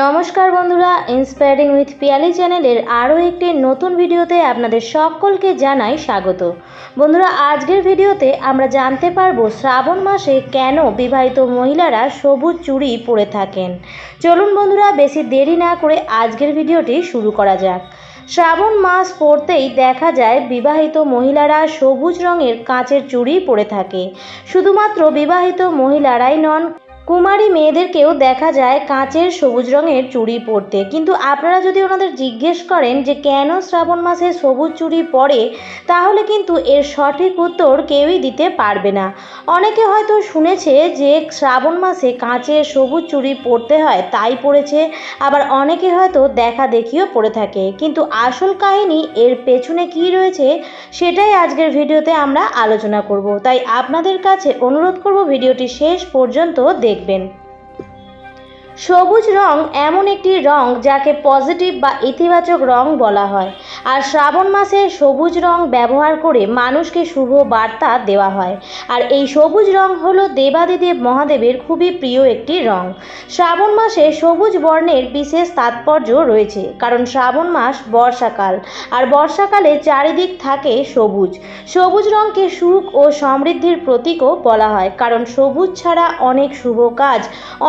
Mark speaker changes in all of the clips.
Speaker 1: নমস্কার বন্ধুরা inspiring with Piyali চ্যানেলের আরও একটি নতুন ভিডিওতে আপনাদের সকলকে জানাই স্বাগত। বন্ধুরা, আজকের ভিডিওতে আমরা জানতে পারব শ্রাবণ মাসে কেন বিবাহিত মহিলারা সবুজ চুড়ি পরে থাকেন। চলুন বন্ধুরা, বেশি দেরি না করে আজকের ভিডিওটি শুরু করা যাক। শ্রাবণ মাস পড়তেই দেখা যায় বিবাহিত মহিলারা সবুজ রঙের কাঁচের চুড়ি পরে থাকে। শুধুমাত্র বিবাহিত মহিলারাই নন কুমারী মেয়েদেরকেও দেখা যায় কাঁচের সবুজ রঙের চুড়ি পরতে। কিন্তু আপনারা যদি ওনাদের জিজ্ঞেস করেন যে কেন শ্রাবণ মাসে সবুজ চুড়ি পরে, তাহলে কিন্তু এর সঠিক উত্তর কেউই দিতে পারবে না। অনেকে হয়তো শুনেছে যে শ্রাবণ মাসে কাঁচের সবুজ চুড়ি পরতে হয়, তাই পড়েছে আবার অনেকে হয়তো দেখা দেখিও পড়ে থাকে। কিন্তু আসল কাহিনী এর পেছনে কি রয়েছে, সেটাই আজকের ভিডিওতে আমরা আলোচনা করব। তাই আপনাদের কাছে অনুরোধ করব ভিডিওটি শেষ পর্যন্ত দেখবেন সবুজ রং এমন একটি রং যাকে পজিটিভ বা ইতিবাচক রং বলা হয়। আর শ্রাবণ মাসে সবুজ রং ব্যবহার করে মানুষকে শুভ বার্তা দেওয়া হয়। আর এই সবুজ রং হলো দেবাদিদেব মহাদেবের খুবই প্রিয় একটি রং। শ্রাবণ মাসে সবুজ বর্ণের বিশেষ তাৎপর্য রয়েছে, কারণ শ্রাবণ মাস বর্ষাকাল। আর বর্ষাকালে চারিদিক থাকে সবুজ। সবুজ রঙকে সুখ ও সমৃদ্ধির প্রতীকও বলা হয়, কারণ সবুজ ছাড়া অনেক শুভ কাজ,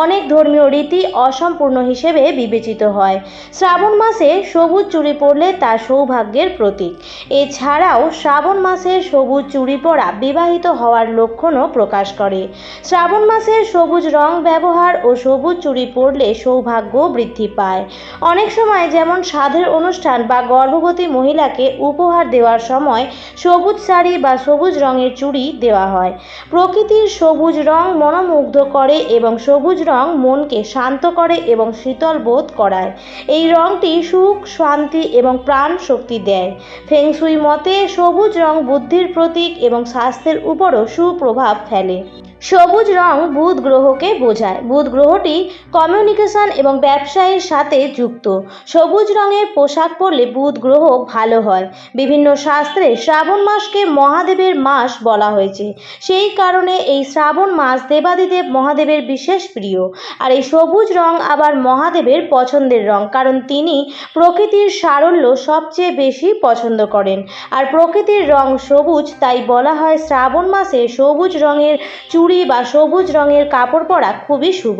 Speaker 1: অনেক ধর্মীয় রীতি অসম্পূর্ণ হিসেবে বিবেচিত হয়। শ্রাবণ মাসে সবুজ চুড়ি পরলে তা সৌভাগ্যের প্রতীক। এছাড়াও শ্রাবণ মাসে সবুজ চুড়ি পরা বিবাহিত হওয়ার লক্ষণও প্রকাশ করে। শ্রাবণ মাসে সবুজ রং ব্যবহার ও সবুজ চুড়ি পরলে সৌভাগ্য বৃদ্ধি পায়। অনেক সময় যেমন সাধের অনুষ্ঠান বা গর্ভবতী মহিলাকে উপহার দেওয়ার সময় সবুজ শাড়ি বা সবুজ রঙের চুড়ি দেওয়া হয়। প্রকৃতির সবুজ রং মনোমুগ্ধ করে এবং সবুজ রং মনকে শান্ত করে এবং শীতল বোধ করায়। এই রংটি সুখ, শান্তি এবং প্রাণ শক্তি দেয়। ফেংশুই মতে সবুজ রং বুদ্ধির প্রতীক এবং স্বাস্থ্যের উপরও সুপ্রভাব ফেলে। সবুজ রং বুধ গ্রহকে বোঝায়। বুধ গ্রহটি কমিউনিকেশন এবং ব্যবসায়ের সাথে যুক্ত। সবুজ রঙের পোশাক পরলে বুধ গ্রহ ভালো হয়। বিভিন্ন শাস্ত্রে শ্রাবণ মাসকে মহাদেবের মাস বলা হয়েছে। সেই কারণে এই শ্রাবণ মাস দেবাদিদেব মহাদেবের বিশেষ প্রিয়। আর এই সবুজ রং আবার মহাদেবের পছন্দের রং, কারণ তিনি প্রকৃতির সারল্য সবচেয়ে বেশি পছন্দ করেন। আর প্রকৃতির রং সবুজ, তাই বলা হয় শ্রাবণ মাসে সবুজ রঙের চুড়ি চুড়ি বা সবুজ রঙের কাপড় পরা খুবই শুভ।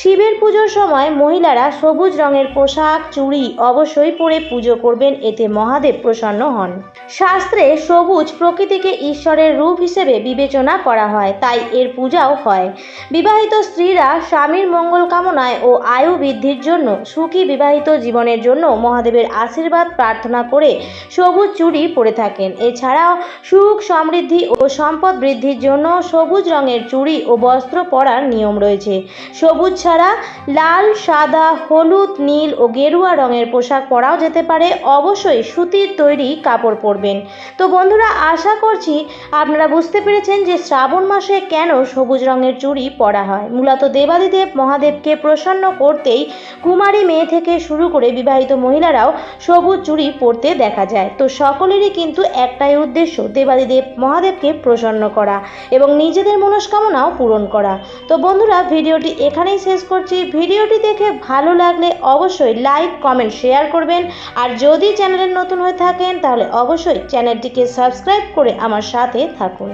Speaker 1: শিবের পুজোর সময় মহিলারা সবুজ রঙের পোশাক, চুড়ি অবশ্যই পরে পুজো করবেন, এতে মহাদেব প্রসন্ন হন। শাস্ত্রে সবুজ প্রকৃতিকে ঈশ্বরের রূপ হিসেবে বিবেচনা করা হয়, তাই এর পূজাও হয়। বিবাহিত স্ত্রীরা স্বামীর মঙ্গল কামনায় ও আয়ু বৃদ্ধির জন্য সুখী বিবাহিত জীবনের জন্য মহাদেবের আশীর্বাদ প্রার্থনা করে সবুজ চুড়ি পরে থাকেন। এছাড়াও সুখ সমৃদ্ধি ও সম্পদ বৃদ্ধির জন্য সবুজ রঙের চুড়ি ও বস্ত্র পরার নিয়ম রয়েছে। সবুজ ছাড়া লাল, সাদা, হলুদ, নীল ও গেরুয়া রঙের পোশাক পরাও যেতে পারে। অবশ্যই সুতির তৈরি কাপড় পরবেন। তো বন্ধুরা, আশা করছি আপনারা বুঝতে পেরেছেন যে শ্রাবণ মাসে কেন সবুজ রঙের চুড়ি পরা হয়। মূলত দেবাদিদেব মহাদেবকে প্রসন্ন করতেই কুমারী মেয়ে থেকে শুরু করে বিবাহিত মহিলারাও সবুজ চুড়ি পরতে দেখা যায়। তো সকলেরই কিন্তু একটাই উদ্দেশ্য দেবাদিদেব মহাদেবকে প্রসন্ন করা এবং নিজেদের মনস্কামনা মনস্কামনাও পূরণ করা। তো বন্ধুরা, ভিডিওটি এখানেই শেষ করছি। ভিডিওটি দেখে ভালো লাগলে অবশ্যই লাইক, কমেন্ট, শেয়ার করবেন। আর যদি চ্যানেলের নতুন হয়ে থাকেন, তাহলে অবশ্যই চ্যানেলটিকে সাবস্ক্রাইব করে আমার সাথে থাকুন।